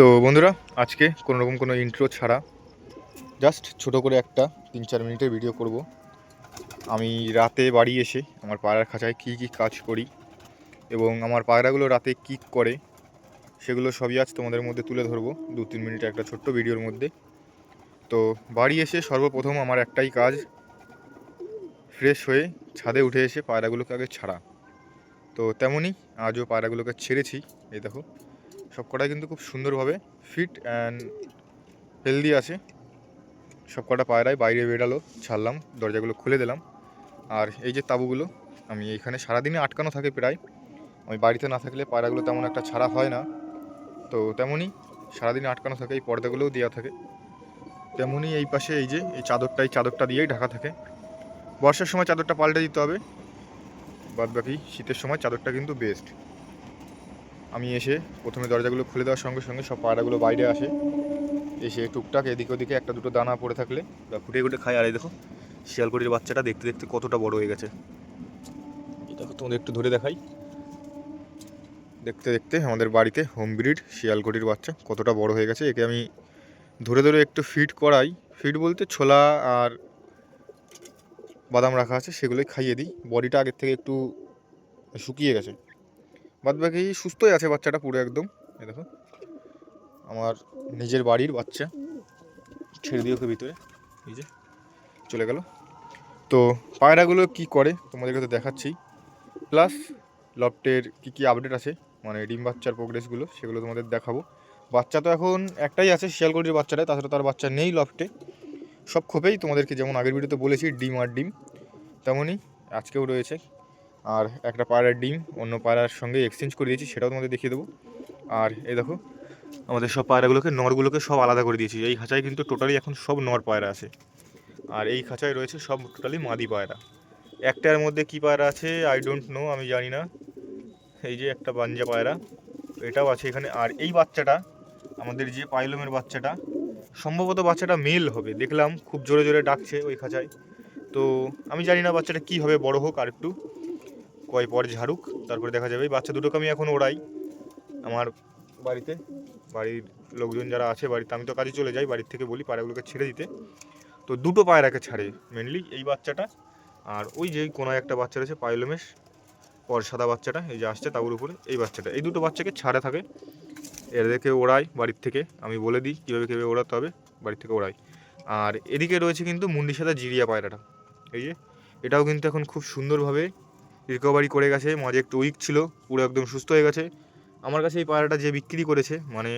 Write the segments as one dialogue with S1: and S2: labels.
S1: তো বন্ধুরা, আজকে কোনো রকম কোনো ইন্ট্রো ছাড়া জাস্ট ছোট করে একটা তিন চার মিনিটের ভিডিও করব। আমি রাতে বাড়ি এসে আমার পায়রার খাঁচায় কী কী কাজ করি এবং আমার পায়রাগুলো রাতে কী করে, সেগুলো সবই আজ তোমাদের মধ্যে তুলে ধরবো দু তিন মিনিটের একটা ছোট্ট ভিডিওর মধ্যে। তো বাড়ি এসে সর্বপ্রথম আমার একটাই কাজ ফ্রেশ হয়ে ছাদে উঠে এসে পায়রাগুলোকে আগে ছাড়া। তো তেমনই আজও পায়রাগুলোকে ছেড়েছি, এই দেখো। সব কটাই কিন্তু খুব সুন্দরভাবে ফিট অ্যান্ড হেলদি আছে। সব কটা পায়রাই বাইরে বেরালো, ছাড়লাম, দরজাগুলো খুলে দিলাম। আর এই যে তাবুগুলো, আমি এইখানে সারাদিনে আটকানো থাকে প্রায়। আমি বাড়িতে না থাকলে পায়রাগুলো তেমন একটা ছাড়া হয় না। তো তেমনই সারাদিনে আটকানো থাকে, এই পর্দাগুলোও দেওয়া থাকে। তেমনই এই পাশে এই যে, এই চাদরটা এই চাদরটা দিয়েই ঢাকা থাকে। বর্ষার সময় চাদরটা পাল্টে দিতে হবে। বাদ বাকি শীতের সময় চাদরটা কিন্তু বেস্ট আমি এসে প্রথমে দরজাগুলো খুলে দেওয়ার সঙ্গে সঙ্গে সব পায়রাগুলো বাইরে আসে। এসে টুকটাক এদিক ওদিকে একটা দুটো দানা পড়ে থাকলে। বা ফুটে ফুটে খায় আর এই দেখো শিয়ালকুটির বাচ্চাটা দেখতে দেখতে কতটা বড় হয়ে গেছে। দেখো তোমাদের একটু ধরে দেখাই। দেখতে দেখতে আমাদের বাড়িতে হোম ব্রিড শিয়ালকুটির বাচ্চা কতটা বড় হয়ে গেছে। একে আমি ধরে ধরে একটু ফিট করাই। ফিট বলতে ছোলা আর বাদাম রাখা আছে সেগুলোই খাইয়ে দিই। বডিটা আগের থেকে একটু শুকিয়ে গেছে। বাদ বাকি সুস্থই আছে বাচ্চাটা পুরো একদম। দেখো। আমার নিজের বাড়ির বাচ্চা। ছেড়ে দিয়ে ওকে ভিতরে। এই যে, চলে গেল। তো পায়রাগুলো কি করে, তোমাদেরকে তো দেখাচ্ছি। প্লাস লফটের কি কি আপডেট আছে মানে ডিম বাচ্চার প্রোগ্রেসগুলো সেগুলো তোমাদের দেখাবো। বাচ্চা তো এখন একটাই আছে, শিয়ালকুটির বাচ্চাটা, তাছাড়া তার বাচ্চা নেই লফটে। সব খোপেই তোমাদেরকে যেমন আগের ভিডিওতে বলেছি, ডিম আর ডিম, তেমনই আজকেও রয়েছে। আর একটা পায়রার ডিম, অন্য পায়রার সঙ্গে এক্সচেঞ্জ করে দিয়েছি, সেটাও তোমাদের দেখিয়ে দেবো। আর এই দেখো, আমাদের সব পায়রাগুলোকে নরগুলোকে সব আলাদা করে দিয়েছি। এই খাঁচায় কিন্তু টোটালি এখন সব নর পায়রা আছে। আর এই খাঁচায় রয়েছে সব টোটালি মাদি পায়রা। একটার মধ্যে কি পায়রা আছে? আই ডোন্ট নো আমি জানি না। এই যে একটা বাঞ্জা পায়রা, এটাও আছে এখানে। আর এই বাচ্চাটা, আমাদের যে পাইলমের বাচ্চাটা, সম্ভবত বাচ্চাটা মেল হবে। দেখলাম খুব জোরে জোরে ডাকছে ওই খাঁচায়। তো আমি জানি না বাচ্চাটা কী হবে, বড় হোক আর একটু। কয় পর ঝাড়ুক, তারপরে দেখা যাবে। বাচ্চা দুটোকে আমি এখন ওড়াই আমার বাড়িতে। বাড়ির লোকজন যারা আছে বাড়িতে, আমি তো কাজে চলে যাই, বাড়ির থেকে বলি পায়রাগুলোকে ছেড়ে দিতে। তো দুটো পায়রাকে ছাড়ে মেনলি এই বাচ্চাটা। আর ওই যে কোনায় একটা বাচ্চা রয়েছে, পাইলমেশ, পর সাদা বাচ্চাটা, এই যে আসছে তাবুর উপরে, এই বাচ্চাটা। এই দুটো বাচ্চাকে ছাড়ে থাকে। এদেরকে ওড়াই বাড়ির থেকে। আমি বলে দিই, কীভাবে কীভাবে ওড়াতে হবে, বাড়ির থেকে ওড়াই। আর এদিকে রয়েছে কিন্তু মুন্ডি সাদা জিরিয়া পায়রাটা। এই যে, এটাও কিন্তু এখন খুব সুন্দরভাবে রিকভারি করে গেছে, মাঝে একটু উইক ছিল, পুরো একদম সুস্থ হয়ে গেছে। আমার কাছে এই পায়রাটা যে বিক্রি করেছে মানে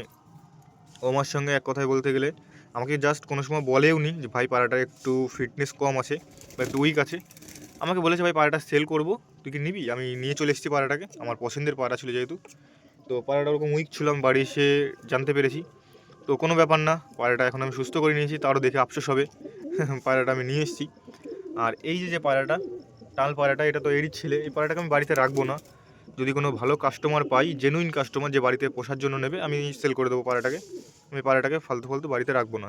S1: ও আমার সঙ্গে এক কথায় বলতে গেলে, আমাকে জাস্ট কোনো সময় বলেও নি যে, ভাই পায়রাটার একটু ফিটনেস কম আছে বা একটু উইক আছে। আমাকে বলেছে, ভাই পায়রাটা সেল করব, তুই কি নিবি? আমি নিয়ে চলে এসেছি পায়রাটাকে আমার পছন্দের পায়রা ছিল যেহেতু। তো পায়রাটা ওরকম উইক ছিল আমি বাড়ি এসে জানতে পেরেছি। তো কোনো ব্যাপার না পায়রাটা এখন আমি সুস্থ করে নিয়েছি, তারও দেখে আফসোস হবে। পায়রাটা আমি নিয়ে এসেছি। আর এই যে যে পায়রাটা টাল পাড়াটা, এটা তো এরই ছেলে, এই পায়রাটাকে আমি বাড়িতে রাখব না। যদি কোনো ভালো কাস্টমার পাই জেনুইন কাস্টমার যে বাড়িতে পোষার জন্য নেবে, আমি সেল করে দেবো পাড়াটাকে। আমি পাড়াটাকে ফালতু ফালতু বাড়িতে রাখব না।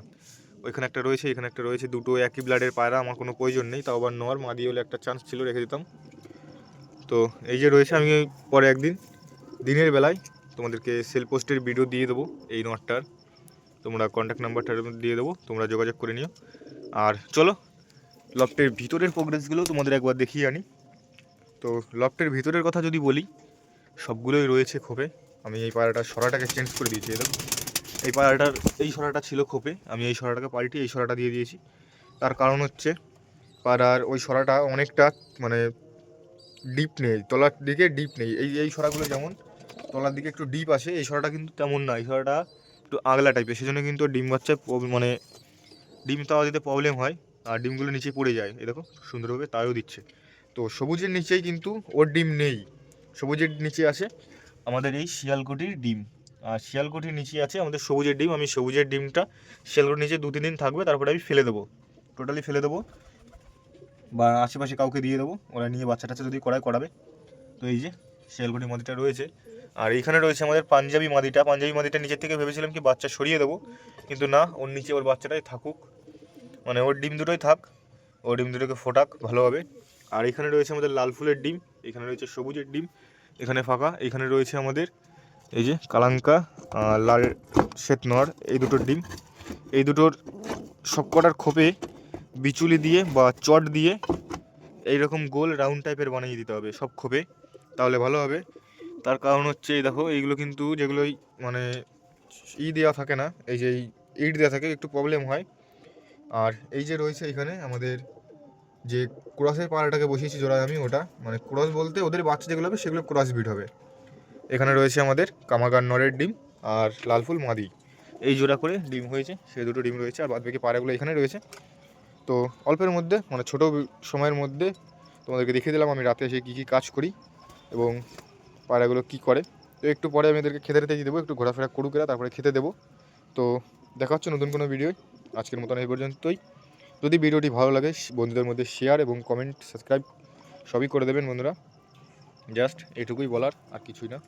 S1: ওইখানে একটা রয়েছে, এখানে একটা রয়েছে, দুটো একই ব্লাডের পায়রা, আমার কোনো প্রয়োজন নেই, তাও আবার নর মাদি হলে একটা চান্স ছিল, রেখে দিতাম। তো এই যে রয়েছে, আমি পরে একদিন, দিনের বেলায় তোমাদেরকে সেল পোস্টের ভিডিও দিয়ে দেবো, এই নটটার। তোমরা কন্ট্যাক্ট নাম্বারটা দিয়ে দেবো, তোমরা যোগাযোগ করে নিও। আর চলো লফটের ভিতরের প্রোগ্রেসগুলো তোমাদের একবার দেখিয়ে আনি। তো লফটের ভিতরের কথা যদি বলি, সবগুলোই রয়েছে খোপে আমি এই পায়রাটার সরাটাকে চেঞ্জ করে দিয়েছি এরকম এই পায়রাটার এই সরাটা ছিল খোপে আমি এই সরাটাকে পাল্টিয়ে এই সরাটা দিয়ে দিয়েছি। তার কারণ হচ্ছে, পাড়ার ওই সরাটা অনেকটা মানে ডিপ নেই, তলার দিকে ডিপ নেই। এই এই সরাগুলো যেমন, তলার দিকে একটু ডিপ আসে, এই সরাটা কিন্তু তেমন না। এই সরাটা একটু আগলা টাইপের সেজন্য কিন্তু ডিম বাচ্চায় মানে ডিম তাওয়া দিতে প্রবলেম হয়। আর ডিমগুলো নিচে পড়ে যায়। এই দেখো, সুন্দরভাবে তাইও দিচ্ছে। তো সবুজের নিচেই কিন্তু ওর ডিম নেই। সবুজের নিচে আছে আমাদের এই শিয়ালকুটির ডিম। আর শিয়ালকুটির নিচে আছে আমাদের সবুজের ডিম। আমি সবুজের ডিমটা শিয়ালকুটির নিচে দু তিন দিন থাকবে, তারপরে আমি ফেলে দেবো। টোটালি ফেলে দেবো। বা আশেপাশে কাউকে দিয়ে দেবো। ওরা নিয়ে বাচ্চা টাচ্চা যদি করায়, করাবে। তো এই যে শিয়ালকুটির মাদিটা রয়েছে। আর এইখানে রয়েছে আমাদের পাঞ্জাবি মাদিটা পাঞ্জাবি মাদিটা নিচের থেকে ভেবেছিলাম কি বাচ্চা সরিয়ে দেবো। কিন্তু না, ওর নিচে ওর বাচ্চাটাই থাকুক। মানে ওর ডিম দুটোই থাক, ওর ডিম দুটোকে ফোটাক ভালোভাবে। আর এখানে রয়েছে আমাদের লাল ফুলের ডিম, এখানে রয়েছে সবুজের ডিম, এখানে ফাঁকা, এখানে রয়েছে আমাদের এই যে কালাঙ্কা লাল শ্বেত নর এই দুটোর ডিম। এই দুটোর সবকটার খোপে বিচুলি দিয়ে বা চট দিয়ে এইরকম গোল রাউন্ড টাইপের বানিয়ে দিতে হবে সব খোপে, তাহলে ভালো হবে। তার কারণ হচ্ছে, এই দেখো, এইগুলো কিন্তু যেগুলোই মানে ই দেওয়া থাকে না, এই যে এই ইট দেওয়া থাকে, একটু প্রবলেম হয়। আর এই যে রয়েছে এখানে আমাদের যে ক্রসের পাড়াটাকে বসিয়েছি জোড়ায় আমি ওটা মানে ক্রস বলতে ওদের বাচ্চা যেগুলো হবে সেগুলো ক্রস বিট হবে। এখানে রয়েছে আমাদের কামাগার নরের ডিম আর লালফুল মাদি। এই জোড়া করে ডিম হয়েছে সেই দুটো ডিম রয়েছে, আর বাদ বাকি পাড়াগুলো এখানে রয়েছে। তো অল্পের মধ্যে মানে ছোটো সময়ের মধ্যে তোমাদেরকে দেখিয়ে দিলাম, আমি রাতে এসে কী কী কাজ করি এবং পায়রাগুলো কী করে। তো একটু পরে আমি এদেরকে খেতে রেতে দেবো, একটু ঘোরাফেরা করুক তারপরে খেতে দেবো। তো দেখা হচ্ছে নতুন কোনো ভিডিও আজকের মতন এই পর্যন্তই। যদি ভিডিওটি ভালো লাগে, বন্ধুদের মধ্যে শেয়ার এবং কমেন্ট সাবস্ক্রাইব সবই করে দেবেন বন্ধুরা। জাস্ট এটুকুই বলার, আর কিছুই না।